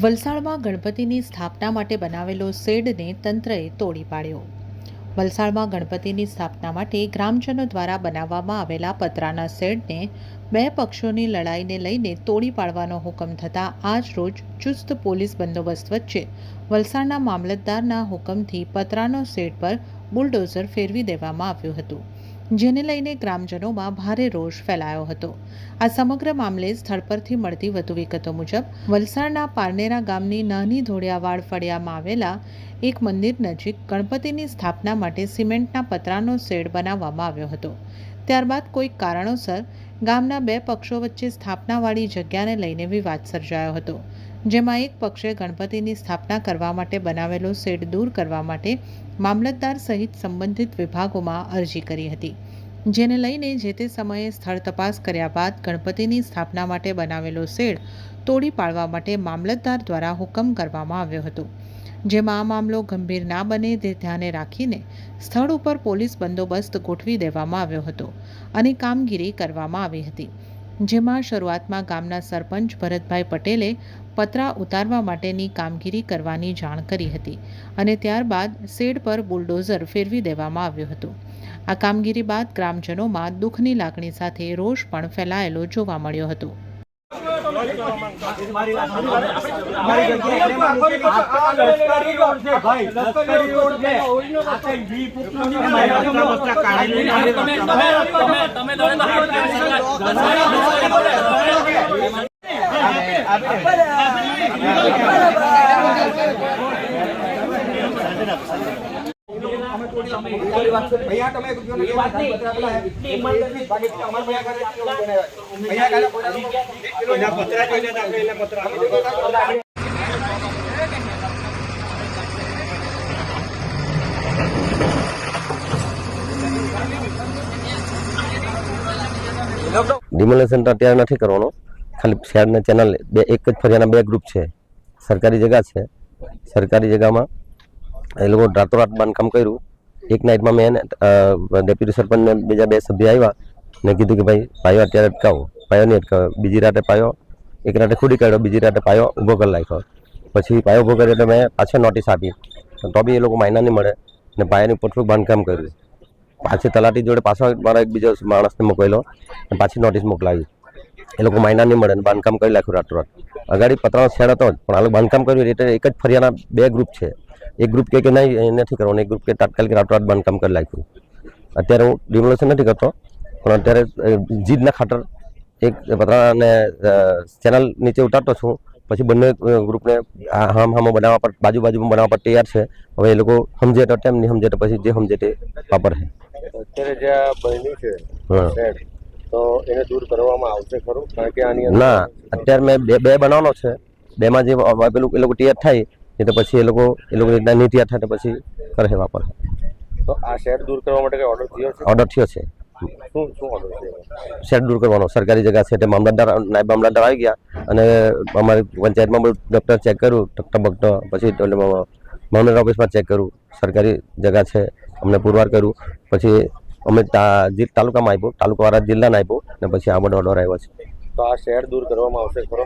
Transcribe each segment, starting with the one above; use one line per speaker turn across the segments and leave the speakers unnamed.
વલસાડમાં ગણપતિની સ્થાપના માટે બનાવેલો શેડને તંત્રએ તોડી પાડ્યો. વલસાડમાં ગણપતિની સ્થાપના માટે ગ્રામજનો દ્વારા બનાવવામાં આવેલા પતરાના શેડને બે પક્ષોની લડાઈને લઈને તોડી પાડવાનો હુકમ થતાં આજ રોજ ચુસ્ત પોલીસ બંદોબસ્ત વચ્ચે વલસાડના મામલતદારના હુકમથી પતરાનો શેડ પર બુલડોઝર ફેરવી દેવામાં આવ્યું હતું. જેને લઈને ગ્રામજનોમાં ભારે રોષ ફેલાયો હતો. આ સમગ્ર મામલે સ્થળ પરથી મળતી વધુ વિગતો મુજબ, વલસાડના પારનેરા ગામની નાની ધોળિયાવાડ ફળિયામાં આવેલા એક મંદિર નજીક ગણપતિની સ્થાપના માટે સિમેન્ટના પતરાનો શેડ બનાવવામાં આવ્યો હતો. ત્યારબાદ કોઈક કારણોસર ગામના બે પક્ષો વચ્ચે સ્થાપનાવાળી જગ્યાને લઈને વિવાદ સર્જાયો હતો. જેમાં એક પક્ષે ગણપતિની સ્થાપના કરવા માટે બનાવેલો શેડ દૂર કરવા માટે મામલતદાર સહિત સંબંધિત વિભાગોમાં અરજી કરી હતી. જેને લઈને જે તે સમયે સ્થળ તપાસ કર્યા બાદ ગણપતિની સ્થાપના માટે બનાવેલો શેડ તોડી પાડવા માટે મામલતદાર દ્વારા હુકમ કરવામાં આવ્યો હતો. જેમાં આ મામલો ગંભીર ના બને તે ધ્યાને રાખીને સ્થળ ઉપર પોલીસ બંદોબસ્ત ગોઠવી દેવામાં આવ્યો હતો અને કામગીરી કરવામાં આવી હતી. જેમાં શરૂઆતમાં ગામના સરપંચ ભરતભાઈ પટેલે પતરા ઉતારવા માટેની કામગીરી કરવાની જાણ કરી હતી અને ત્યારબાદ શેડ પર બુલડોઝર ફેરવી દેવામાં આવ્યું હતું આ કામગીરી બાદ ગ્રામજનોમાં દુઃખની લાગણી સાથે રોષ પણ ફેલાયેલો જોવા મળ્યો હતો
લશ્કરી
ભૈયા ઘરે છે, એવું બનાવ્યા છે. ભૈયા કાલે પોતાનું એક કિલો
એના પતરા જોઈને તો આપણે એને પતરા આપી દીધા.
ડિમોલેશન તો અત્યારે નથી કરવાનો ખાલી શહેરના ચેનલ બે, એક જ ફરિયાના બે ગ્રુપ છે. સરકારી જગ્યા છે. સરકારી જગ્યામાં એ લોકો રાતોરાત બાંધકામ કર્યું. એક નાઇટમાં મેં ડેપ્યુટી સરપંચને બીજા બે સભ્ય આવ્યા ને કીધું કે ભાઈ, પાયો અત્યારે અટકાવો. પાયો નહીં અટકાવ્યો બીજી રાતે પાયો, એક રાતે ખુડી કાઢ્યો, બીજી રાતે પાયો ઊભો કરી નાખ્યો. પછી પાયો ઊભો કર્યો એટલે મેં પાછળ નોટિસ આપી. તો બી એ લોકો માયના નહીં મળે ને પાયાની ઉપર બાંધકામ કર્યું. પાછી તલાટી જોડે પાછો મારા એક બીજો માણસને મોકલેલો અને પાછી નોટિસ મોકલાવી. એ લોકો માયના નહીં મળે અને બાંધકામ કરી નાખ્યું રાતોરાત અગાડી પતરાનો શેડ હતો જ પણ આ લોકો બાંધકામ કર્યું એટલે એક જ ફરિયાના બે ગ્રુપ છે. એક ગ્રુપ કે નહીં નથી કરવાનું. એક ગ્રુપ કે તાત્કાલિક રાતોરાત બાંધકામ કરી નાખ્યું. અત્યારે હું ડિમોલેશન નથી કરતો પણ અત્યારે જીદના ખાતર એક પતરાને ચેનલ નીચે ઉતારતો છું. પછી બંને ગ્રુપને હામ હામો બનાવવા પર બાજુ બાજુમાં બનાવવા પર તૈયાર છે. હવે એ લોકો સમજે તો ટેમ નહીં સમજે તો પછી જે સમજે તે વાપર છે.
અત્યારે જે બન્યું છે તો એને દૂર કરવામાં આવશે ખરું? કારણ કે આની
ના અત્યારે મેં બે બે બનાવવાનો છે. બેમાં જે પેલું એ લોકો ટિયર થાય એ તો પછી એ લોકો એ લોકો રીતના નહીં તૈયાર થાય તો પછી કરે વાપર
તો આ શેડ દૂર કરવા માટે કઈ ઓર્ડર થયો છે?
ઓર્ડર થયો છે.
શું શું ઓર્ડર
શેડ દૂર કરવાનો સરકારી જગ્યા છે તે મામલતદાર નાયબ મામલતદાર આવી ગયા અને અમારી પંચાયતમાં બધું ડૉક્ટર ચેક કર્યું ટકટક બકટો પછી એટલે મામલતદાર ઓફિસમાં ચેક કર્યું. સરકારી જગ્યા છે અમને પુરવાર કર્યું. પછી અમે તાલુકામાં આવ્યો તાલુકાવાળા જિલ્લાને આવ્યો ને પછી આ બધો ઓર્ડર આવ્યો છે.
તો આ શહેર દૂર કરવામાં આવશે ખરો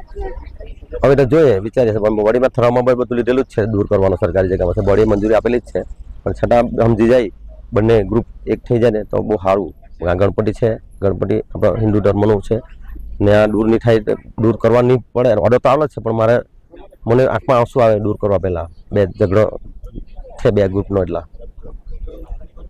હવે તો જોઈએ વિચારીએ છીએ વડીમાં બોડીમાં પણ બધું લીધેલું જ છે દૂર કરવાનું સરકારી જગ્યામાં છે બોડી મંજૂરી આપેલી જ છે. પણ છતાં સમજી જાય બંને ગ્રુપ એક થઈ જાય ને તો બહુ સારું. આ ગણપતિ છે ગણપતિ આપણા હિન્દુ ધર્મનું છે. ને આ દૂર નહીં થાય દૂર કરવા નહીં પડે ઓર્ડર તો આવે જ છે પણ મારે મને આંખમાં આંસુ આવે દૂર કરવા પહેલાં. બે ઝઘડો છે બે ગ્રુપનો એટલા.